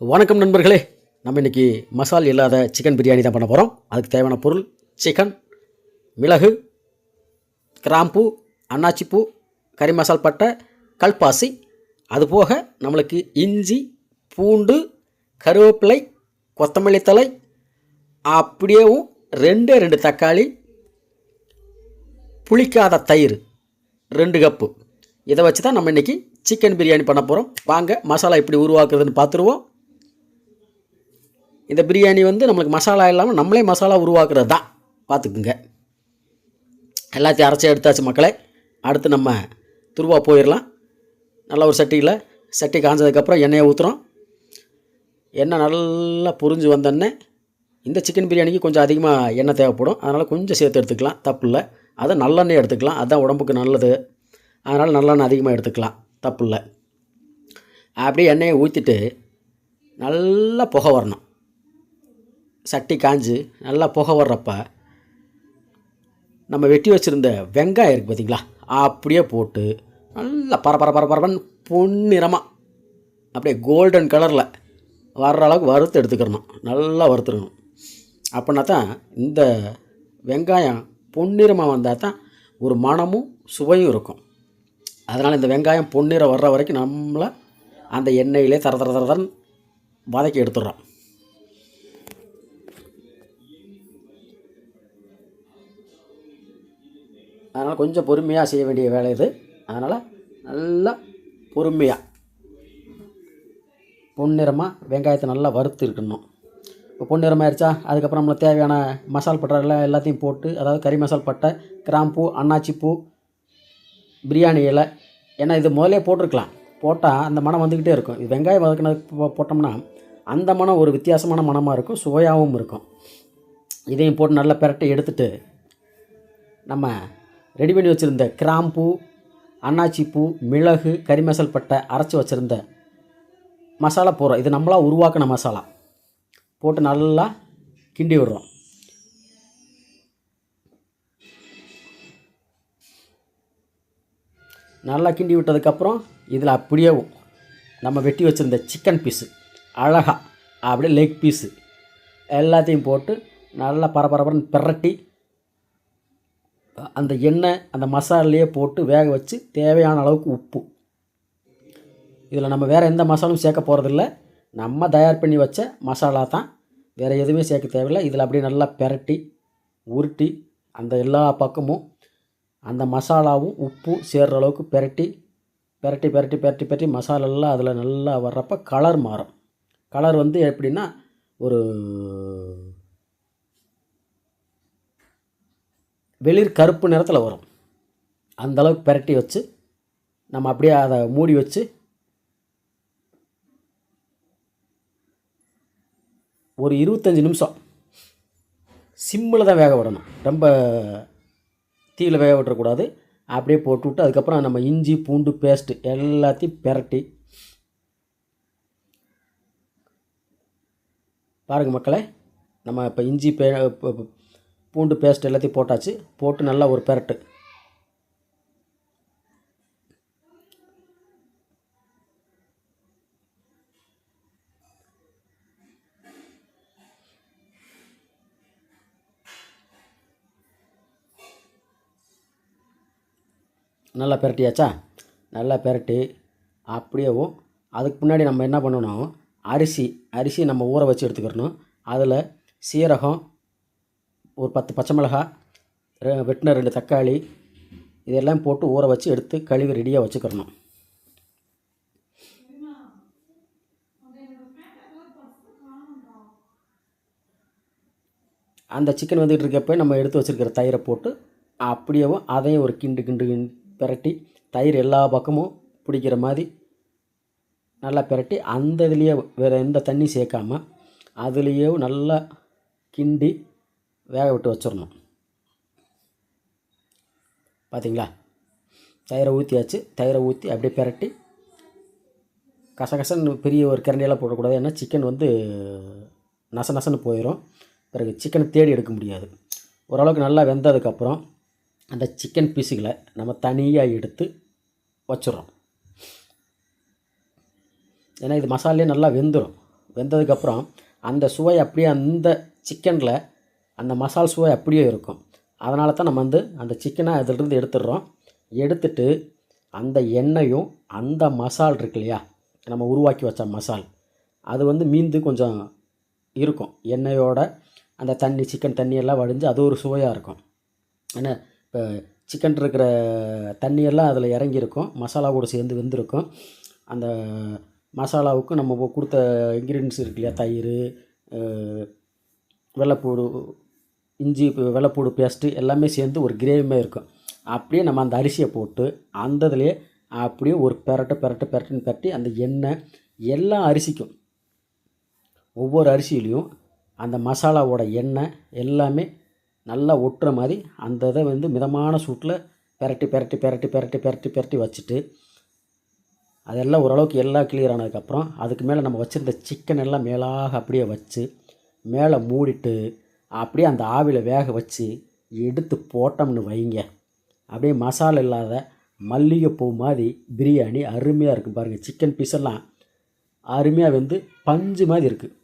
வணக்கம் நண்பர்களே. நம்ம இன்றைக்கி மசால் இல்லாத சிக்கன் பிரியாணி தான் பண்ண போகிறோம் அதுக்கு தேவையான பொருள் சிக்கன் மிளகு கிராம்பு அன்னாச்சிப்பூ கறி மசால் பட்டை கல்பாசி. அது போக நம்மளுக்கு இஞ்சி பூண்டு கருவேப்பிலை கொத்தமல்லி தழை அப்படியேவும் ரெண்டே ரெண்டு தக்காளி புளிக்காத தயிர் ரெண்டு கப்பு. இதை வச்சு தான் நம்ம இன்றைக்கி சிக்கன் பிரியாணி பண்ண போகிறோம் வாங்க மசாலா எப்படி உருவாக்குறதுன்னு பார்த்துருவோம். இந்த பிரியாணி வந்து நம்மளுக்கு மசாலா இல்லாமல் நம்மளே மசாலா உருவாக்குறது தான். பார்த்துக்குங்க. எல்லாத்தையும் அரைச்சி எடுத்தாச்சு மக்களே. அடுத்து நம்ம துருவா போயிடலாம். நல்ல ஒரு சட்டியில் சட்டி காஞ்சதுக்கப்புறம் எண்ணெயை ஊற்றுறோம் எண்ணெய் நல்லா புரிஞ்சு வந்தோடனே இந்த சிக்கன் பிரியாணிக்கு கொஞ்சம் அதிகமாக எண்ணெய் தேவைப்படும். அதனால் கொஞ்சம் சேர்த்து எடுத்துக்கலாம். தப்பு இல்லை அதை நல்லெண்ணெய் எடுத்துக்கலாம். அதுதான் உடம்புக்கு நல்லது. அதனால் நல்லெண்ணெய் அதிகமாக எடுத்துக்கலாம். தப்பு இல்லை அப்படியே எண்ணெயை ஊற்றிட்டு நல்லா புகை வரணும். சட்டி காஞ்சு நல்லா புகை வர்றப்ப நம்ம வெட்டி வச்சுருந்த வெங்காயம் இருக்குது பார்த்தீங்களா அப்படியே போட்டு நல்லா பர பர பர பொன்னிறமாக அப்படியே கோல்டன் கலரில் வர்ற அளவுக்கு வறுத்து எடுத்துக்கிறணும். நல்லா வறுத்துடணும் அப்படின்னா தான் இந்த வெங்காயம் பொன்னிறமாக வந்தால் தான் ஒரு மணமும் சுவையும் இருக்கும். அதனால் இந்த வெங்காயம் பொன்னிறம் வர்ற வரைக்கும் நம்மளை அந்த எண்ணெயிலே தர தர தரதன் வதக்கி எடுத்துடுறோம். அதனால் கொஞ்சம் பொறுமையாக செய்ய வேண்டிய வேலை இது. அதனால் நல்லா பொறுமையாக பொன்னிறமாக வெங்காயத்தை நல்லா வறுத்து இருக்கணும். இப்போ பொன்னிறமாயிருச்சா அதுக்கப்புறம் நம்மளுக்கு தேவையான மசால் பட்டை எல்லாம் எல்லாத்தையும் போட்டு அதாவது கறி மசால் பட்டை கிராம்பூ அன்னாச்சிப்பூ பிரியாணி இலை ஏன்னா இது முதலே போட்டிருக்கலாம். போட்டால் அந்த மனம் வந்துக்கிட்டே இருக்கும். இது வெங்காயம் வதக்கினது போட்டோம்னா அந்த மனம் ஒரு வித்தியாசமான மனமாக இருக்கும் சுவையாகவும் இருக்கும். இதையும் போட்டு நல்லா பிரட்டி எடுத்துகிட்டு நம்ம ரெடி பண்ணி வச்சுருந்த கிராம்பூ அன்னாச்சிப்பூ மிளகு கரிமசல் பட்டை அரைச்சி வச்சுருந்த மசாலா போடுறோம். இது நம்மளாக உருவாக்கின மசாலா. போட்டு நல்லா கிண்டி விடுறோம். நல்லா கிண்டி விட்டதுக்கப்புறம் இதில் அப்படியே நம்ம வெட்டி வச்சுருந்த சிக்கன் பீஸு அழகா அப்படியே லெக் பீஸு எல்லாத்தையும் போட்டு நல்லா பரபரப்புன்னு பிரட்டி அந்த எண்ணெய் அந்த மசாலையே போட்டு வேக வச்சு தேவையான அளவுக்கு உப்பு. இதில் நம்ம வேறு எந்த மசாலும் சேர்க்க போகிறதில்ல நம்ம தயார் பண்ணி வச்ச மசாலா தான் வேறு எதுவுமே சேர்க்க தேவையில்லை. இதில் அப்படியே நல்லா பெரட்டி உருட்டி அந்த எல்லா பக்கமும் அந்த மசாலாவும் உப்பும் சேர்கிற அளவுக்கு பெரட்டி பெரட்டி பெரட்டி பெரட்டி பெரட்டி மசாலெல்லாம் அதில் நல்லா வர்றப்ப கலர் மாறும். கலர் வந்து எப்படின்னா ஒரு வெளிர் கருப்பு நிறத்தில் வரும். அந்த அளவுக்கு பெரட்டி வச்சு நம்ம அப்படியே அதை மூடி வச்சு ஒரு இருபத்தஞ்சி நிமிஷம் சிம்மில் தான் வேக விடணும். ரொம்ப தீயில் வேக விட்டுறக்கூடாது. அப்படியே போட்டு விட்டு அதுக்கப்புறம் நம்ம இஞ்சி பூண்டு பேஸ்ட்டு எல்லாத்தையும் பெரட்டி. பாருங்கள் மக்களே நம்ம இப்போ இஞ்சி பே பூண்டு பேஸ்ட் எல்லாத்தையும் போட்டாச்சு. போட்டு நல்லா ஒரு பெரட்டு. நல்லா பெரட்டியாச்சா? நல்லா பெரட்டி அப்படியேவும் அதுக்கு முன்னாடி நம்ம என்ன பண்ணணும்? அரிசி அரிசி நம்ம ஊற வச்சு எடுத்துக்கிறணும். அதில் சீரகம் ஒரு பத்து பச்சை மிளகாய் ரெ- வெட்டின ரெண்டு தக்காளி இதெல்லாம் போட்டு ஊற வச்சு எடுத்து கழுவி ரெடியாக வச்சுக்கிறணும். அந்த சிக்கன் வந்துட்டு இருக்கப்போ நம்ம எடுத்து வச்சுருக்கிற தயிரை போட்டு அப்படியேவும் அதையும் ஒரு கிண்டு கிண்டு கிண்டு பிரட்டி தயிர் எல்லா பக்கமும் பிடிக்கிற மாதிரி நல்லா பிரட்டி அந்த இதுலேயே வேறு எந்த தண்ணி சேர்க்காமல் அதுலேயே நல்லா கிண்டி வேக விட்டு வச்சிடணும். பார்த்தீங்களா தயிரை ஊற்றியாச்சு தயிரை ஊற்றி அப்படியே பெரட்டி கசகசன்னு பெரிய ஒரு கரண்டியெல்லாம் போடக்கூடாது. ஏன்னா சிக்கன் வந்து நச நசன்னு போயிடும் பிறகு சிக்கனை தேடி எடுக்க முடியாது. ஓரளவுக்கு நல்லா வெந்ததுக்கப்புறம் அந்த சிக்கன் பீஸுகளை நம்ம தனியாக எடுத்து வச்சிடுறோம். ஏன்னா இது மசாலே நல்லா வெந்துடும் வெந்ததுக்கப்புறம் அந்த சுவை அப்படியே அந்த சிக்கனில் அந்த மசால் சுவை அப்படியே இருக்கும். அதனால தான் நம்ம வந்து அந்த சிக்கனை அதிலிருந்து எடுத்துடுறோம். எடுத்துட்டு அந்த எண்ணெயும் அந்த மசால் இருக்கு இல்லையா? நம்ம உருவாக்கி வச்ச மசால். அது வந்து மீந்து கொஞ்சம் இருக்கும். எண்ணெயோட அந்த தண்ணி சிக்கன் தண்ணியெல்லாம் வடிஞ்சு அது ஒரு சுவையாக இருக்கும். ஏன்னா இப்போ சிக்கன் இருக்கிற தண்ணியெல்லாம் அதில் இறங்கியிருக்கும் மசாலா கூட சேர்ந்து வெந்திருக்கும். அந்த மசாலாவுக்கு நம்ம கொடுத்த இன்க்ரீடியன்ஸ் இருக்கு இல்லையா? தயிர் வெள்ளைப்பூடு இஞ்சி வெள்ளைப்பூடு பேஸ்ட்டு எல்லாமே சேர்ந்து ஒரு கிரேவிமே இருக்கும். அப்படியே நம்ம அந்த அரிசியை போட்டு அந்த இதுலேயே அப்படியே ஒரு பெரட்டு பெரட்டு பெரட்டுன்னு பெரட்டி அந்த எண்ணெய் எல்லா அரிசிக்கும். ஒவ்வொரு அரிசியிலையும் அந்த மசாலாவோட எண்ணெய் எல்லாமே நல்லா ஒட்டுற மாதிரி அந்த இதை வந்து மிதமான சூட்டில் பெரட்டி பெரட்டி பெரட்டி பெரட்டி பெரட்டி பெரட்டி வச்சுட்டு அதெல்லாம் ஓரளவுக்கு எல்லாம் கிளியர் ஆனதுக்கப்புறம் அதுக்கு மேலே நம்ம வச்சுருந்த சிக்கன் எல்லாம் மேலாக அப்படியே வச்சு மேலே மூடிட்டு அப்படியே அந்த ஆவியில் வேக வச்சு எடுத்து போட்டோம்னு வைங்க. அப்படியே மசாலா இல்லாத மல்லிகைப்பூ மாதிரி பிரியாணி அருமையாக இருக்கும் பாருங்கள் சிக்கன் பீஸ் எல்லாம் அருமையாக வந்து பஞ்சு மாதிரி இருக்குது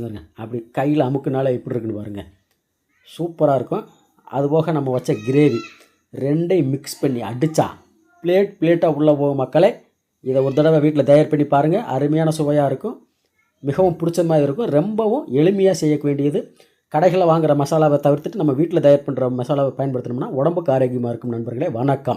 பாருங்க அப்படி கையில் அமுக்குனால எப்படி இருக்குன்னு பாருங்கள் சூப்பராக இருக்கும். அதுபோக நம்ம வச்ச கிரேவி ரெண்டையும் மிக்ஸ் பண்ணி அடித்தா பிளேட் பிளேட்டாக உள்ளே போகும் மக்களே இதை ஒரு தடவை வீட்டில் தயார் பண்ணி பாருங்கள் அருமையான சுவையாக இருக்கும். மிகவும் பிடிச்ச மாதிரி இருக்கும். ரொம்பவும் எளிமையாக செய்ய வேண்டியது. கடைகளில் வாங்குகிற மசாலாவை தவிர்த்துட்டு நம்ம வீட்டில் தயார் பண்ணுற மசாலாவை பயன்படுத்தினோம்னா உடம்புக்கு ஆரோக்கியமாக இருக்கும் நண்பர்களே. வணக்கம்.